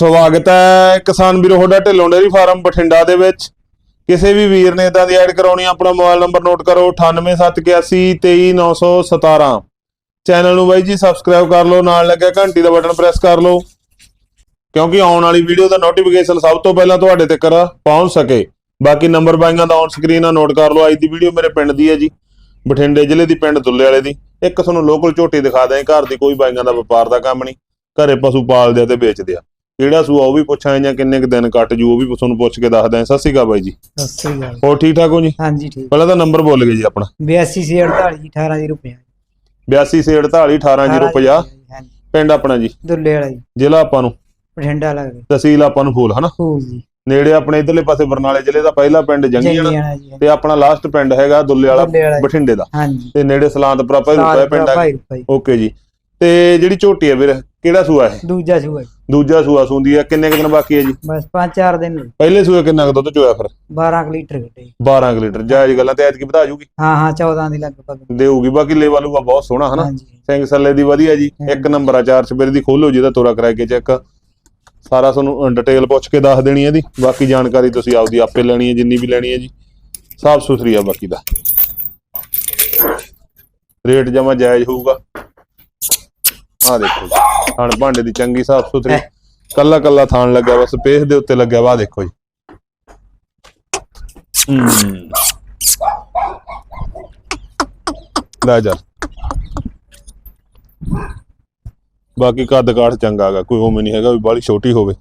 ਸਵਾਗਤ ਹੈ ਕਿਸਾਨ ਵੀਰੋ ਹੋਡਾ ਢਿੱਲੋਂ ਡੇਅਰੀ ਫਾਰਮ ਬਠਿੰਡਾ ਦੇ ਵਿੱਚ। ਕਿਸੇ ਵੀ ਵੀਰ ਨੇ ਇਦਾਂ ਦੀ ਐਡ ਕਰਾਉਣੀ ਆਪਣਾ ਮੋਬਾਈਲ ਨੰਬਰ ਨੋਟ ਕਰੋ 9871823917 ਚੈਨਲ ਨੂੰ ਬਾਈ ਜੀ ਸਬਸਕ੍ਰਾਈਬ ਕਰ ਲਓ, ਨਾਲ ਲੱਗਿਆ ਘੰਟੀ ਦਾ ਬਟਨ ਪ੍ਰੈਸ ਕਰ ਲਓ, ਕਿਉਂਕਿ ਆਉਣ ਵਾਲੀ ਵੀਡੀਓ ਦਾ ਨੋਟੀਫਿਕੇਸ਼ਨ ਸਭ ਤੋਂ ਪਹਿਲਾਂ ਤੁਹਾਡੇ ਤੱਕ ਪਹੁੰਚ ਸਕੇ। ਬਾਕੀ ਨੰਬਰ ਬਾਈਆਂ ਦਾ ਔਨ ਸਕਰੀਨ ਆ ਨੋਟ ਕਰ ਲਓ, ਅੱਜ ਦੀ ਵੀਡੀਓ ਮੇਰੇ ਪਿੰਡ ਦੀ ਹੈ ਜੀ, ਬਠਿੰਡੇ ਜ਼ਿਲ੍ਹੇ ਦੀ, ਪਿੰਡ ਦੁੱਲੇ ਵਾਲੇ ਦੀ। ਇੱਕ ਤੁਹਾਨੂੰ ਲੋਕਲ ਝੋਟੀ ਦਿਖਾ ਦਾਂ ਘਰ ਦੀ ਕੋਈ ਬਾਈਆਂ ਦਾ ਵਪਾਰ ਦਾ ਕੰਮ ਨਹੀਂ, ਘਰੇ ਪਸ਼ੂ ਪਾਲਦੇ ਆ ਤੇ ਵੇਚਦੇ ਆ। ਕਿਹੜਾ ਸੂਆ ਉਹ ਵੀ ਪੁੱਛਾਂ ਜਾਂ ਕਿੰਨੇ ਕੁ ਦਿਨ ਕੱਟ ਜੂ ਉਹ ਵੀ ਤੁਹਾਨੂੰ ਪੁੱਛ ਕੇ ਦੱਸਦਾ ਹਾਂ। ਸਤਿ ਸ਼੍ਰੀ ਅਕਾਲ ਬਾਈ ਜੀ। ਸਤਿ ਸ੍ਰੀ ਅਕਾਲ। ਹੋਰ ਠੀਕ ਠਾਕ ਹੋ ਜੀ? ਹਾਂਜੀ ਠੀਕ। ਪਹਿਲਾਂ ਤਾਂ ਨੰਬਰ ਬੋਲ ਗਏ ਜੀ ਆਪਣਾ। 82 ਸੀ 48 18 ਦੀ ਰੁਪਏ 82 ਸੇ 48 18050 ਹਾਂਜੀ। ਪਿੰਡ ਆਪਣਾ ਜੀ? ਦੁੱਲੇ ਵਾਲਾ ਜੀ। ਜ਼ਿਲ੍ਹਾ ਆਪਾਂ ਨੂੰ? ਬਠਿੰਡਾ ਲੱਗਦਾ ਤਹਿਸੀਲ ਆਪਾਂ ਨੂੰ ਫੂਲ ਹਨਾ? ਫੂਲ ਜੀ। ਨੇੜੇ ਆਪਣੇ ਇਧਰਲੇ ਪਾਸੇ ਬਰਨਾਲੇ ਜ਼ਿਲ੍ਹੇ ਦਾ ਪਹਿਲਾ ਪਿੰਡ ਜੰਗੀਆਣਾ ਜੰਗੀਆਣਾ ਜੀ। ਤੇ ਆਪਣਾ ਲਾਸਟ ਪਿੰਡ ਹੈਗਾ ਦੁੱਲੇ ਵਾਲਾ ਦੁੱਲੇ ਵਾਲਾ ਜੀ। ਬਠਿੰਡੇ ਦਾ। ਹਾਂਜੀ। ਤੇ ਨੇੜੇ ਸਲਾਂਤਪੁਰਾ ਭਾਈ ਰੁਪਏ ਪਿੰਡ ਆ। ਭਾਈ ਓਕੇ ਜੀ। ਤੇ ਜਿਹੜੀ ਝੋਟੀ ਹੈ ਵੀਰ ਕਿਹੜਾ ਸੂਆ ਹੈ ਦੂਜਾ ਸੂਆ ਜੀ। ਦੂਜਾ ਸੂਆ ਸੂੰਦੀ ਹੈ ਕਿੰਨੇ ਕੁ ਦਿਨ ਬਾਕੀ ਹੈ ਜੀ? ਬਸ 5-4 ਦਿਨ। ਪਹਿਲੇ ਸੂਏ ਕਿੰਨਾ ਕੁ ਦੁੱਧ ਚੋਇਆ ਫਿਰ? 12 ਕੁ ਲੀਟਰ ਘਟੇ 12 ਕੁ ਲੀਟਰ। ਜਾਇਜ਼ ਗੱਲਾਂ ਤੇ ਐਤਕੀ ਵਧਾ ਜੂਗੀ? ਹਾਂ ਹਾਂ 14 ਦੀ ਲਗਭਗ। ਦੇਊਗੀ। ਬਾਕੀ ਲੇਵਾ ਲੂਗਾ ਬਹੁਤ ਸੋਹਣਾ ਹਨਾ? ਹਾਂਜੀ। ਸਿੰਘ ਸੱਲੇ ਦੀ ਵਧੀਆ ਜੀ। ਇੱਕ ਨੰਬਰ ਆ ਚਾਰ ਸਵੇਰੇ ਦੀ ਖੋਲੋ ਜਿਹਦਾ ਤੋਰਾ ਕਰਾ ਕੇ ਚੈੱਕ। ਸਾਰਾ ਤੁਹਾਨੂੰ ਡਿਟੇਲ ਪੁੱਛ ਕੇ ਦੱਸ ਦੇਣੀ ਹੈ ਇਹਦੀ। ਬਾਕੀ ਜਾਣਕਾਰੀ ਤੁਸੀਂ ਆਪਦੀ ਆਪੇ ਲੈਣੀ ਹੈ ਜਿੰਨੀ ਵੀ ਲੈਣੀ ਹੈ ਜੀ। ਸਾਫ਼ ਸੁਥਰੀ ਆ ਬਾਕੀ ਦਾ। ਰੇਟ ਜਮਾ ਜਾਇਜ਼ ਹੋਊਗਾ। ਆ ਦੇਖੋ ਜੀ। ਥਣ ਭਾਂਡੇ ਦੀ ਚੰਗੀ ਸਾਫ਼ ਸੁਥਰੀ। ਕੱਲਾ ਕੱਲਾ ਥਾਣ ਲੱਗਿਆ ਬਸ ਪੇਸ ਦੇ ਉੱਤੇ ਲੱਗਿਆ ਵਾ ਦੇਖੋ ਜੀ। ਲੈ ਜਾ। ਬਾਕੀ ਕੱਦ ਕਾਠ ਚੰਗਾ ਹੈਗਾ ਕੋਈ ਉਵੇਂ ਨਹੀਂ ਹੈਗਾ ਵੀ ਬਾਲੀ ਛੋਟੀ ਹੋਵੇ।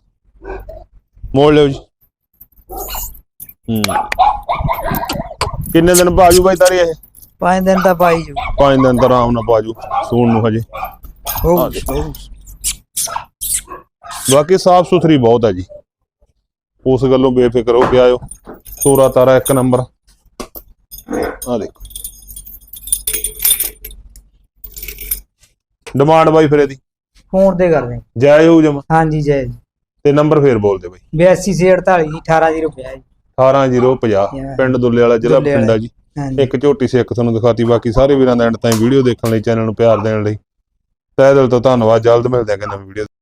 ਮੋੜ ਲਿਓ ਜੀ। ਹੂੰ। ਕਿੰਨੇ ਦਿਨ ਬਾਜੂ ਬਾਈ ਤਾਰੀ ਇਹ? 5 ਦਿਨ ਤਾਂ ਪਾਈ ਜੂ। ਪੰਜ ਦਿਨ ਤਾਂ ਆਰਾਮ ਨਾਲ ਬਾਜੂ ਸੂਣ ਨੂੰ ਹਜੇ। ਹੋ ਆ। ਬਾਕੀ ਸਾਫ਼ ਸੁਥਰੀ ਬਹੁਤ ਹੈ ਜੀ। ਉਸ ਗੱਲੋਂ ਬੇਫਿਕਰ ਹੋ ਕੇ ਆਇਓ। ਤੋਰਾ ਤਾਰਾ ਇੱਕ ਨੰਬਰ। ਆ ਦੇਖੋ। ਡਿਮਾਂਡ ਬਾਈ ਫਿਰ ਇਹਦੀ। ਫੋਨ ਤੇ ਕਰਦੇ ਹਾਂ। ਜਾਇਜ਼ ਹੋਊ ਜਮਾ। ਹਾਂਜੀ ਜੈ। ਜੀ ਤੇ ਨੰਬਰ ਫੇਰ ਬੋਲ ਦੇ ਬਾਈ। 82 ਸੀ 48 18 ਦੀ ਰੁਪਏ ਜੀ। 18050 ਪਿੰਡ ਦੁੱਲੇ ਵਾਲਾ ਜ਼ਿਲ੍ਹਾ। ਬਠਿੰਡਾ ਜੀ। ਇੱਕ ਝੋਟੀ ਸਿੱਖ ਤੁਹਾਨੂੰ ਦਿਖਾਤੀ। ਬਾਕੀ ਸਾਰੇ ਵੀਰਾਂ ਦਾ ਐਂਡ ਤਾਈਂ ਵੀਡੀਓ ਦੇਖਣ ਲਈ ਚੈਨਲ ਨੂੰ ਪਿਆਰ ਦੇਣ ਲਈ। ਤਹਿ ਦਿਲ ਤੋਂ ਧੰਨਵਾਦ ਜਲਦ ਮਿਲਦੇ ਹਾਂ ਕਿ ਨਵੀਂ ਵੀਡੀਓ